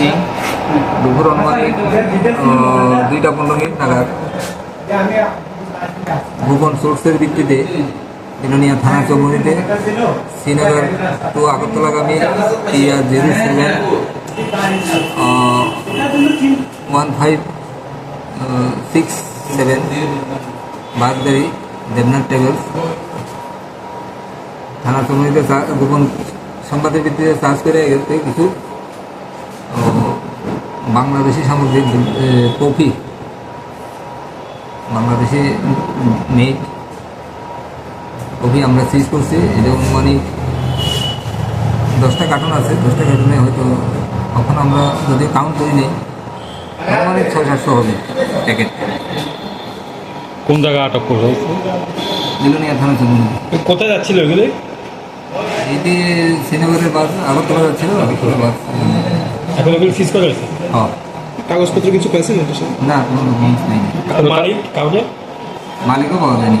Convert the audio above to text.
সিং দুপুর অনুমানিক আহ, দুইটা পনেরো মিনিট নাগাদ। গোপন সোর্সের ভিত্তিতে বিলোনিয়া থানা চৌমুনিতে শ্রীনগর টু আগরতলাগামী টিয়া zero seven one five six seven বাগদারি Debnath travels. থানা চৌমুনিতে গোপন সংবাদের ভিত্তিতে চার্জ করে কিছু বাংলাদেশি সামগ্রী এ, কফি। বাংলাদেশি মেড কফি আমরা সিজ করছি এটা মানে দশটা কার্টুন আছে দশটা কার্টুনে হয়তো এখন আমরা যদি কাউন্ট করি নিই মানে ছয় সাতশো হবে প্যাকেট কোন জায়গায় আটক করা হয়েছে? বিলোনিয়া থানা চৌমুনি কোথায় যাচ্ছিল এগুলি? এটি শ্রীনগরের বাস আগরতলা যাচ্ছিল আগরতলা বাস এখন ফিজ করে করা হয়েছে হ্যাঁ। কাগজপত্র কিছু পেয়েছেন সাথে না কোনো ডকুমেন্টস নেই। মালিক কাউকে? মালিকও পাওয়া যায়নি।